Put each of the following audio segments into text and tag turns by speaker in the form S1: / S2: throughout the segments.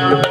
S1: आज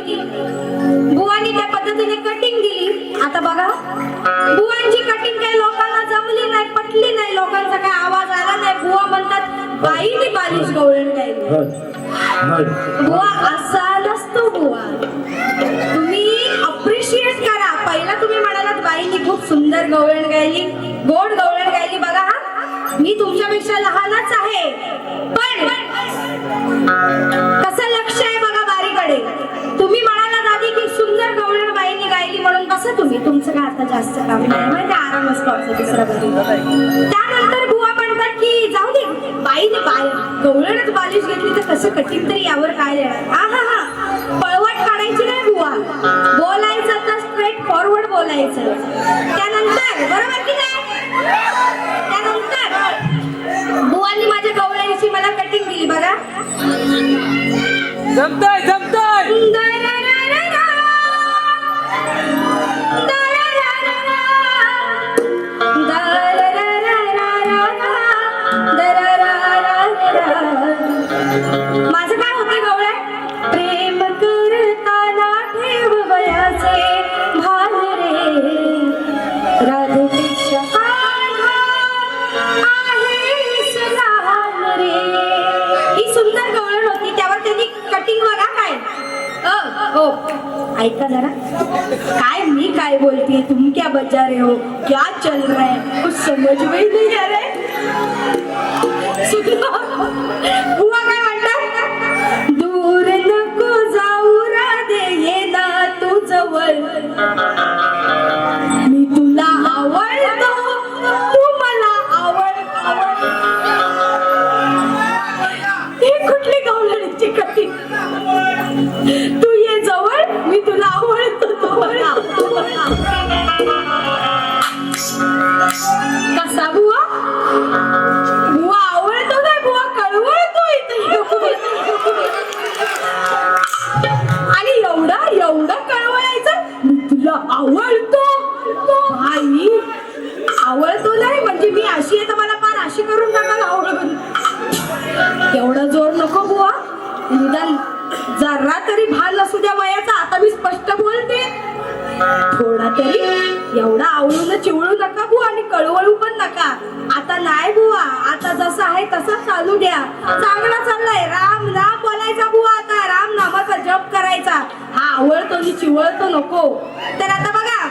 S1: होती बुवानी त्या पद्धतीने कटिंग दिली. आता बघा. बुवांची कटिंग काही लोकांना जमली नाही पटली नाही. लोकांचा काय आवाज आला नाही. बुवा म्हणतात बाईने बालिश गवळण काय बुवा असा नसतो बुवा. तुम्ही अप्रिशिएट करा. पहिला तुम्ही म्हणालात बाईनी खूप सुंदर गवळण गायली गोड गवळण गायली. बघा हा. मी तुमच्यापेक्षा लहानच आहे. पण बसा तुम्ही तुमचं काय आता जास्त काम नाही. म्हणजे आराम असतो आमचा दुसरा त्यानंतर बुवा म्हणतात की जाऊ दे बाईने बाय गवळणच बालिश घेतली तर कसं कठीण तरी यावर काय देणार? हा हा हा पळवट काढायची नाही बुवा. बोलायचं तर स्ट्रेट फॉरवर्ड बोलायचं. त्यानंतर बरोबर की नाही? त्यानंतर बुवांनी माझ्या गवळ्याची मला कटिंग दिली बघा.
S2: जमतंय जमतंय.
S1: ऐका जरा. काय मी काय बोलती? तुम क्या बचा रहे हो? क्या चल रहा है? कुछ समझ में ही नहीं आ रहा है. आणि कळवळू पण नका. आता नाही बुवा आता जसं आहे तसं चालू द्या. चांगला चाललाय. राम नाम बोलायचा बुवा आता. राम नामाचा जप करायचा. हा आवळतो आणि चिवळतो नको. तर आता बघा.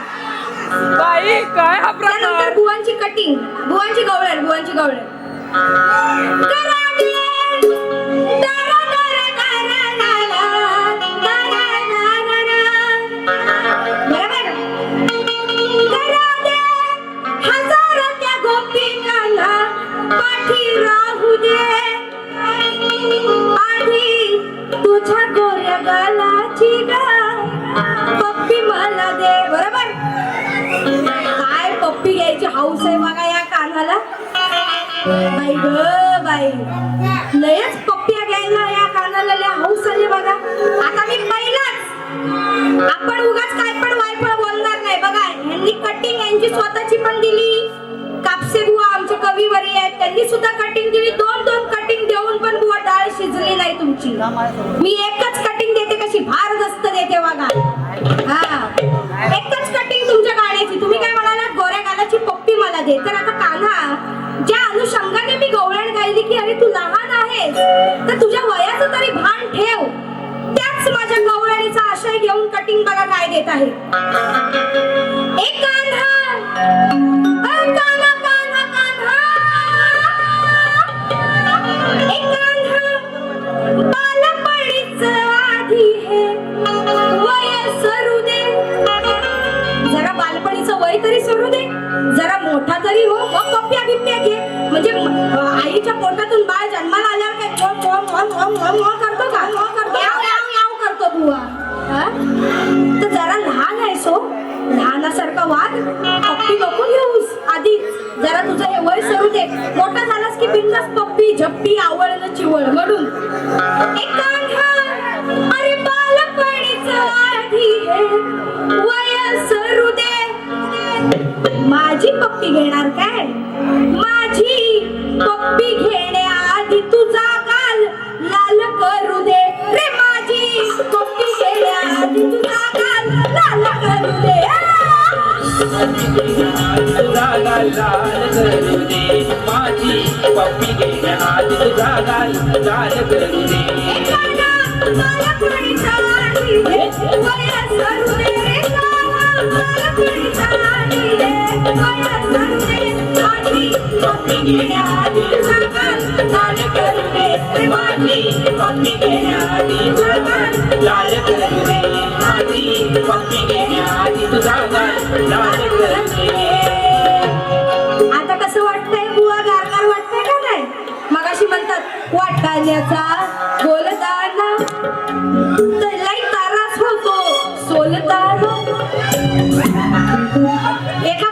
S2: बाई काय हा प्रकार?
S1: बुवांची कटिंग बुवांची गवळण बुवांची गवळण. मला दे बरोबर? काय पप्पी घ्यायची हाऊस आहे बघा या कानाला. बाई ग बाई. लयच पप्प्या घ्यायला या कानाला लय हाऊस आली बघा. आता मी पहिलाच. आपण उगाच काय पण वायफळ बोलणार नाही बघा. यांनी कटिंग यांची स्वतःची पण दिली. कापसे बुवा आमचे कविवरी आहेत. त्यांनी सुद्धा कटिंग दिली दोन दोन कटिंग देऊन पण बुवा डाळ शिजली नाही तुमची. मी एकच दे. जरा बालपणीचं वय तरी सरू दे. जरा मोठा तरी हो. मग पप्प्या बिप्प्या घे. म्हणजे आईच्या पोटातून बाळ जन्माला आल्यावर काय? Zone, zone, zone, zone, zone, मोठा झालास की बिंदास पप्पी झप्पी आवळलं चिवळ म्हणून अरे बालपणीच आधी वय सरू दे माझी पप्पी घेणार काय? माझी पप्पी घे. लाल करू दे माझी पप्पी घेण्याआधी तुझा गाल लाल करू दे एकाला बालपणीचा आधी लाल करू दे माझी
S3: पप्पी लाल करू दे माझी पप्पी
S1: आता कसं वाटतंय? बुवा गारगार वाटतंय का नाही? मगाशी म्हणतात वाटाण्याचा बोलताना तर लई तारास होतो. सोलताना एका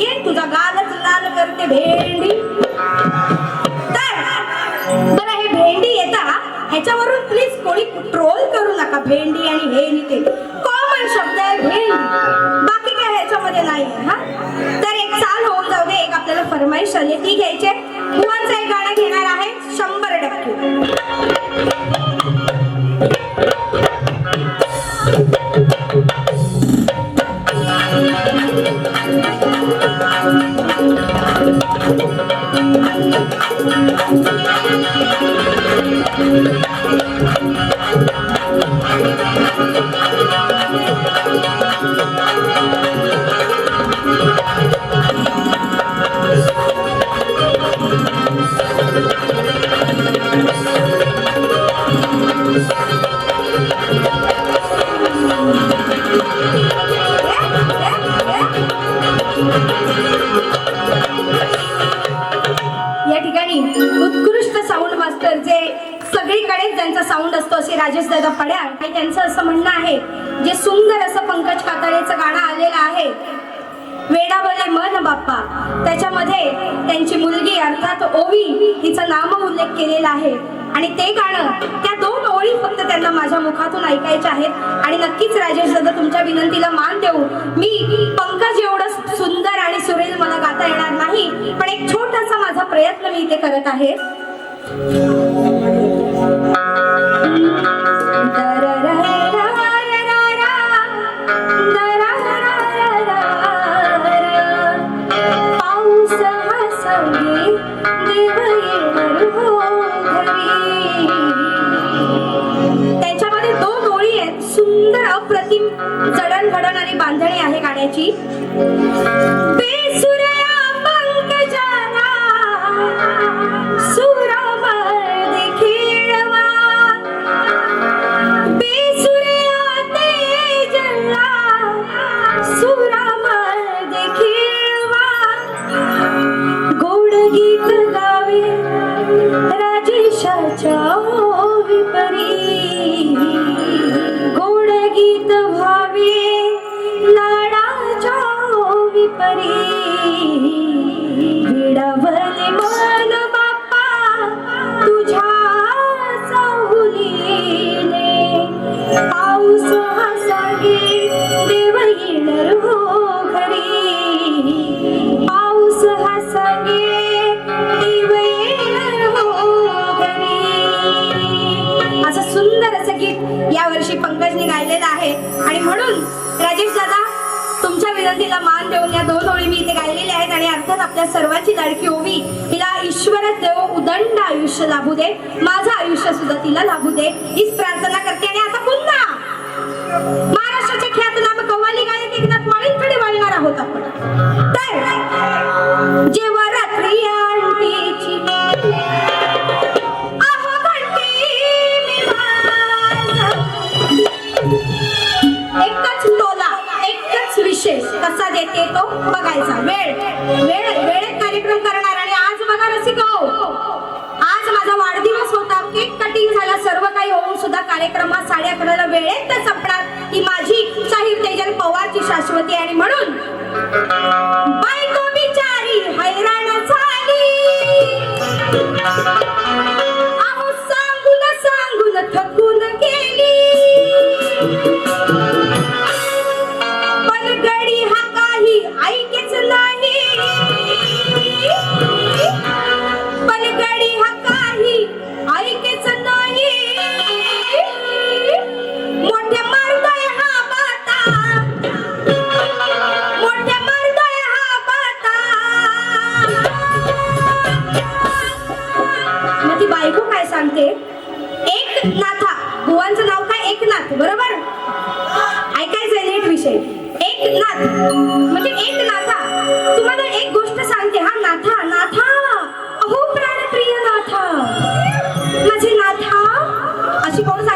S1: ये तुझा गालच लाल करते भेंडी. तर बरं हे भेंडी येता ह्याच्यावरून प्लीज कोणी ट्रोल करू नका भेंडी आणि हे आणि ते. कॉमन शब्द आहे भेंडी. बाकी काय ह्याच्यामध्ये नाही हा? तर एक चाल होऊन जाऊ दे एक आपल्याला फरमाईश आली ती घ्यायचे Thank you. सगळीकडे साऊंड असतो असे राजेश दादा पड्या आणि त्यांचं असं म्हणणं आहे. जे सुंदर असं पंकज कातळेचं गाणं आलेलं आहे. वेडा भले मन बाप्पा. त्याच्यामध्ये त्यांची मुलगी अर्थात ओवी हिचा नाम उल्लेख केलेला आहे. आणि ते गाणं त्या दोन ओळी फक्त त्यांना माझ्या मुखातून ऐकायच्या आहेत. आणि नक्कीच राजेश दादा तुमच्या विनंतीला मान देऊ. मी पंकज एवढं सुंदर आणि सुरेल मला गाता येणार नाही पण एक छोटासा माझा प्रयत्न मी इथे करत आहे. da da da राजेशाच्या विपरी गोड गीत भावे लाडाच्या विपरी यावर्षी पंकजने गायलेलं आहे. आणि म्हणून राजेश दादा तुमच्या विनंतीला मान देऊन या दोन ओळी मी इथे गायलेल्या आहेत आणि अर्थात आपल्या सर्वांची लाडकी ओवी तिला ईश्वर देव उदंड आयुष्य लाभू दे. माझं आयुष्य सुद्धा तिला लाभू दे. हीच प्रार्थना करते आणि आता पुन्हा महाराष्ट्राच्या ख्यातनाम कव्वाली गायक एकनाथ माळींकडे वळणार आहोत आपण. तर जेव्हा एकच कसा देते तो बघायचा. वेळ. वेळ वेळेत कार्यक्रम करणार आणि आज बघा रसिक हो. आज माझा वाढदिवस होता. केक कटिंग झाला. सर्व काही होऊन सुद्धा कार्यक्रम हा साडे अकराला वेळेत संपणार. ही माझी शाहीर तेजल पवारची शाश्वती आणि म्हणून बायको बिचारी हैराण झाली.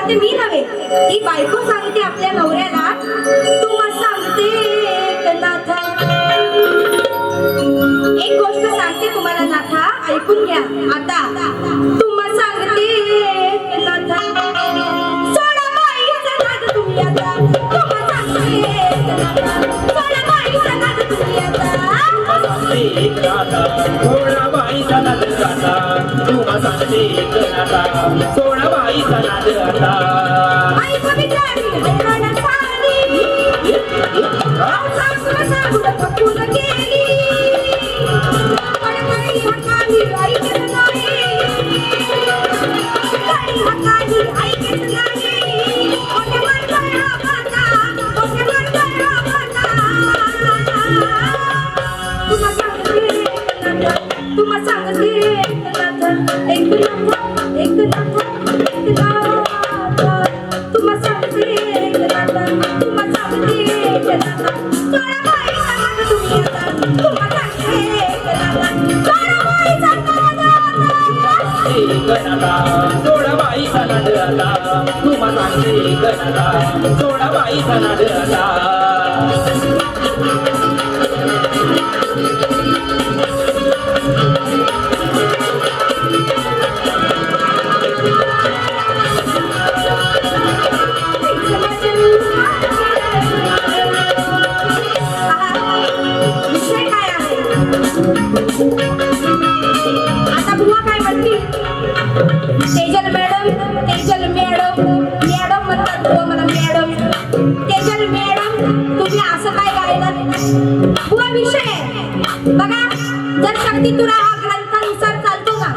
S1: सांगते मी नव्हे ती बायको सांगते आपल्या नवऱ्याला तू सांगते एक एक गोष्ट सांगते तुम्हाला नाथा ऐकून घ्या. आता एक
S3: नाता सोळा बाईचा नाद आता तुम्हा सांगते एक नाता सोळा बाईचा नाद आता
S1: तुम्हा सांगते एक
S3: नाता आता
S1: विषय काय आहे? आता बुवा काय म्हणती जर शक्ती तुरा हा ग्रंथानुसार चालतो का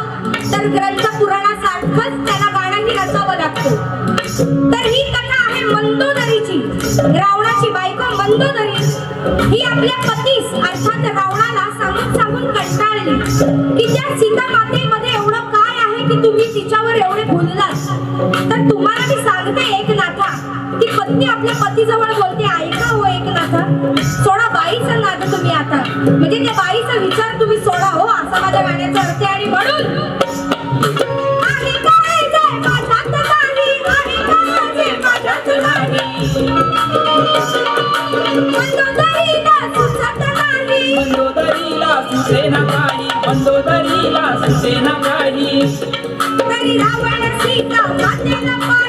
S1: तर ग्रंथ पुराणासारखंच त्याला गाणंही रचावं लागतं. तर ही कथा आहे मंदोदरीची. रावणाची बायको मंदोदरी ही आपल्या पतीस अर्थात रावणाला सांगून सांगून कंटाळली. की त्या सीता मातेमध्ये एवढं काय आहे की तुम्ही तिच्यावर एवढे बोललात? तर तुम्हाला मी सांगते एक नाथा ती पत्नी आपल्या पतीजवळ बोलते ऐका हो, नाथा सोडा बाईचा नाद तुम्ही आता. म्हणजे त्या बाईचा विचार तुम्ही सोडा हो असा माझ्या गाण्याचा अर्थ आहे. आणि म्हणून माझ्यात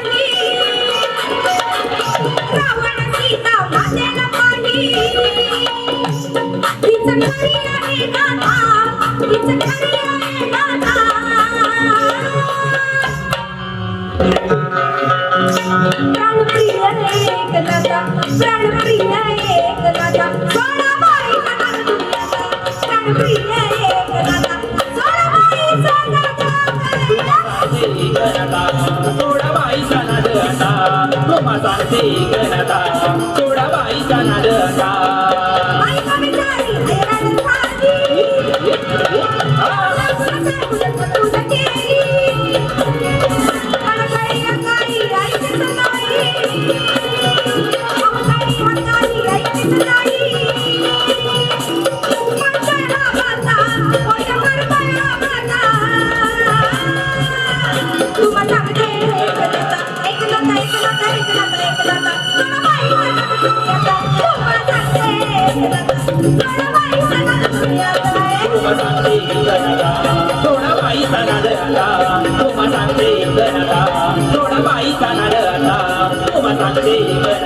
S1: नाही,
S3: थोडा बाईचा नाद आता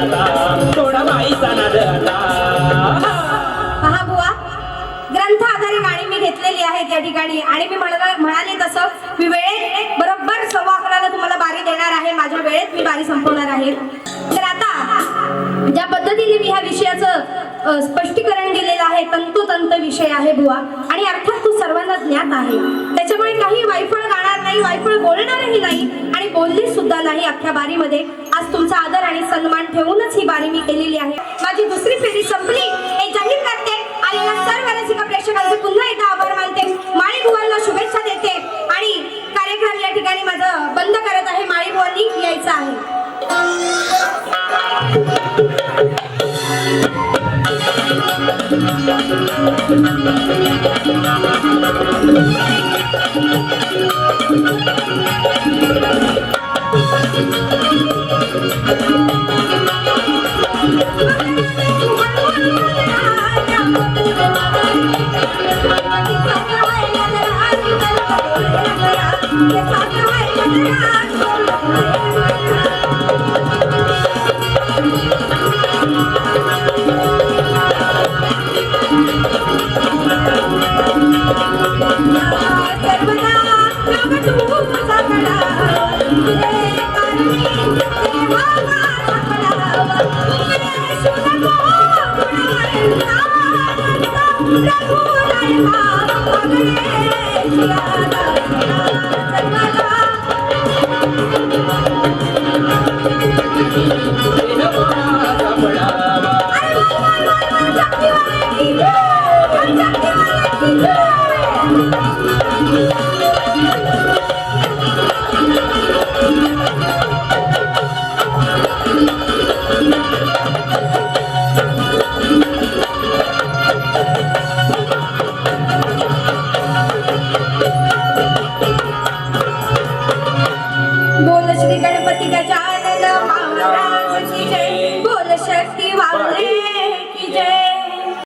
S3: गणता थोडा बाईचा नाद आता
S1: पहा बुवा ग्रंथ आधारित गाणी मी घेतलेली आहे त्या ठिकाणी. आणि मी म्हणा म्हणाले तसं मी वेळेत बरोबर सव्वा अकराला तुम्हाला बारी देणार आहे. माझ्या वेळेत मी बारी संपवणार आहे. तर आता ज्या पद्धतीने मी ह्या विषयाचं अ, स्पष्टीकरण दिलेलं आहे तंतोतंत विषय आहे बुवा आणि अर्थात तो सर्वांना ज्ञात आहे. त्याच्यामुळे काही वायफळ गाणार नाही वायफळ बोलणारही नाही आणि बोलली सुद्धा नाही अख्ख्या बारीमध्ये. आज तुमचा आदर आणि सन्मान ठेवूनच ही बारी मी केलेली आहे. माझी दुसरी फेरी संपली. हे जाहीर करते आलेल्या सर्व रसिक प्रेक्षकांचे पुन्हा एकदा आभार मानते. माळी बुवांना शुभेच्छा देते आणि कार्यक्रम या ठिकाणी माझं बंद करत आहे. माळी बुवांनी यायचं आहे. सर्वाला